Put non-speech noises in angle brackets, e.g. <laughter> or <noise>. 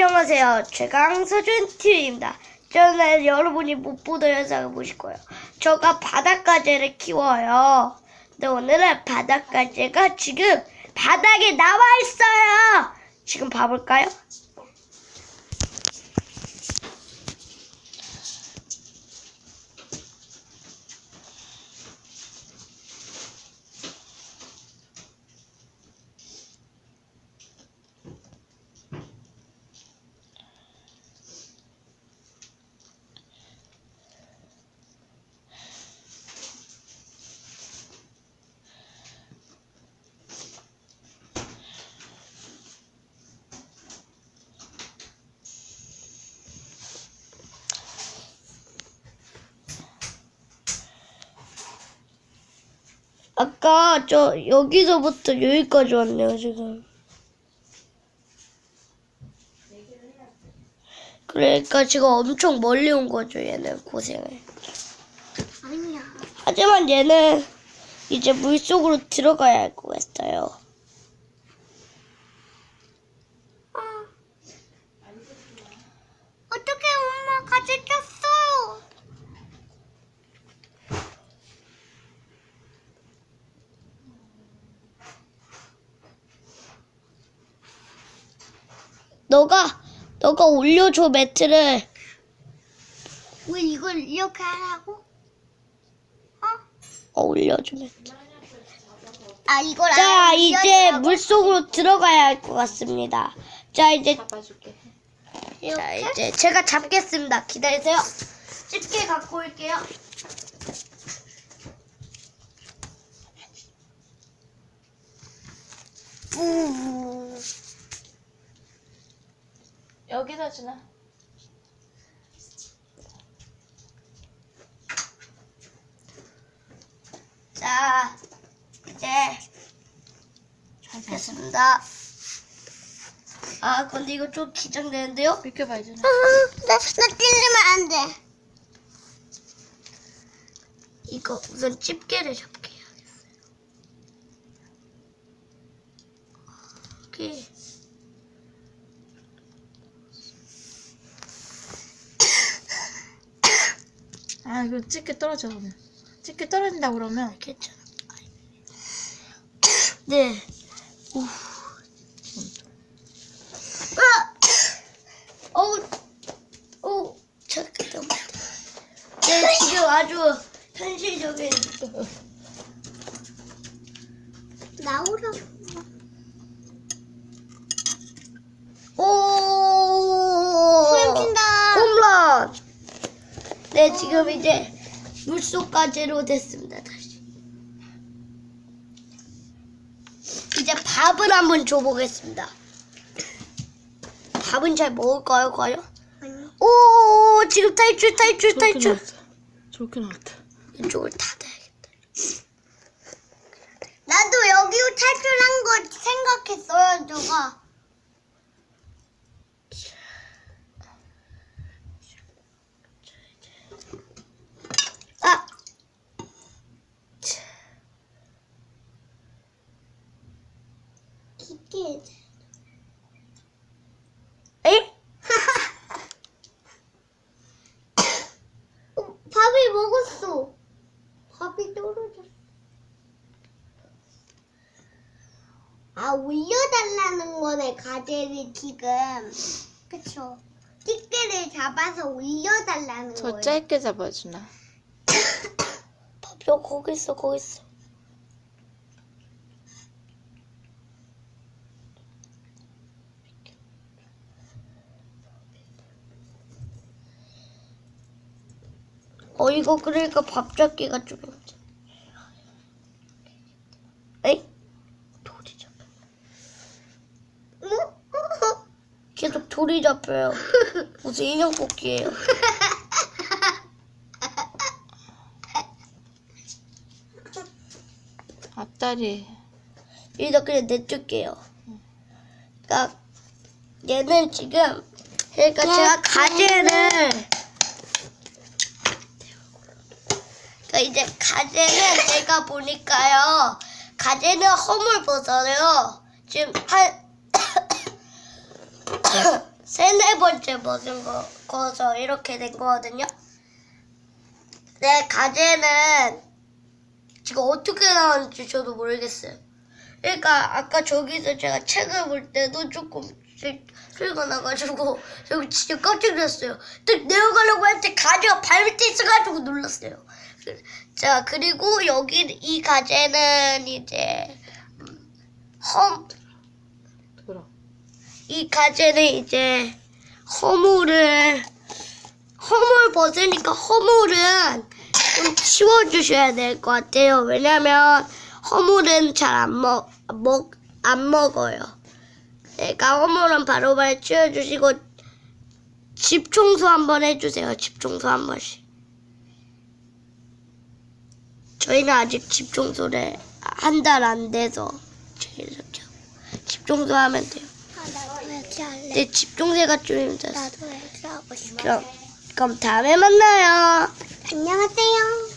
안녕하세요. 최강서준 TV입니다. 저는 여러분이 못 보던 영상을 보실 거예요. 저가 바닷가재를 키워요. 근데 오늘은 바닷가재가 지금 바닥에 나와 있어요. 지금 봐볼까요? 아까 저 여기서부터 여기까지 왔네요 지금. 그러니까 지금 엄청 멀리 온 거죠 얘는 고생을. 아니야. 하지만 얘는 이제 물 속으로 들어가야 할 것 같아요. 어. 어떻게 엄마가 지켰어요? 너가 너가 올려줘 매트를. 왜 이걸 이렇게 하라고? 어? 어, 올려줘 매트. 아 이걸 자 안 이제 올려주라고? 물 속으로 들어가야 할 것 같습니다. 자 이제 잡아줄게. 자 이렇게? 이제 제가 잡겠습니다. 기다리세요. 집게 갖고 올게요. 우. 여기다 주나? 자 이제 잡겠습니다. 아 근데 이거 좀 긴장되는데요? 비켜봐 주나? 나, 나 찔리면 안 돼. 이거 우선 집게를 잡게 해야겠어요. 오케이. 아 이거 집게 떨어져 그러면. 집게 떨어진다 그러면 괜찮아. 네. 우. 아! 어우, 어, 잠깐만. 네, 지금 아주 현실적인. 나오라고. 오! 소름 낀다. 홈런! 네, 지금 이제 물속까지로 됐습니다, 다시. 이제 밥을 한번 줘보겠습니다. 밥은 잘 먹을까요, 과연? 아니. 오, 지금 탈출, 탈출, 탈출. 나왔다. 좋게 나왔다. 이쪽을 닫아야겠다. 나도 여기 탈출한 거 생각했어요, 누가. 아! 이게 에이? <laughs> 어, 밥이 먹었어. 밥이 떨어졌어. 아, 올려달라는 거네, 가재를 지금. 그쵸. 집게를 잡아서 올려달라는 저 거예요. 짧게 잡아주나? <coughs> 밥이 거기 있어, 거기 있어. 어, 이거 그러니까 밥 잡기가 좀 힘들어. 에이? 돌이 잡혀. 어? <laughs> 계속 돌이 잡혀요. 무슨 인형 뽑기예요. 앞다리. 일단 그냥 내줄게요. 그러니까 얘는 지금 그러니까 제가 가재를 그러니까 이제 가재는 제가 보니까요 가재는 허물 벗어요 지금 한 <coughs> 세네 번째 먹은 거, 거서 이렇게 된 거거든요. 내 가재는 지금 어떻게 나왔는지 저도 모르겠어요. 그러니까 아까 저기서 제가 책을 볼 때도 조금 소리가 나가지고 <laughs> 저기 진짜 깜짝 놀랐어요. 딱 내려가려고 할 때 가재가 발 밑에 있어가지고 놀랐어요. 그- 자 그리고 여기 이 가재는 이제 음, 험 돌아. 이 가재는 이제 허물을 허물 벗으니까 허물은 좀 치워주셔야 될 것 같아요. 왜냐면 허물은 잘 안 먹, 먹, 안 먹어요. 그러니까 허물은 바로바로 치워주시고 집 청소 한번 해주세요. 집 청소 한 번씩. 저희는 아직 집 청소를 한 달 안 돼서 이렇게 하고 집 청소하면 돼요. 아, 나도 애기 할래. 근데 집중세가 좀 힘들어. 나도 애기 하고 싶어. 그럼, 그럼 다음에 만나요. 안녕하세요.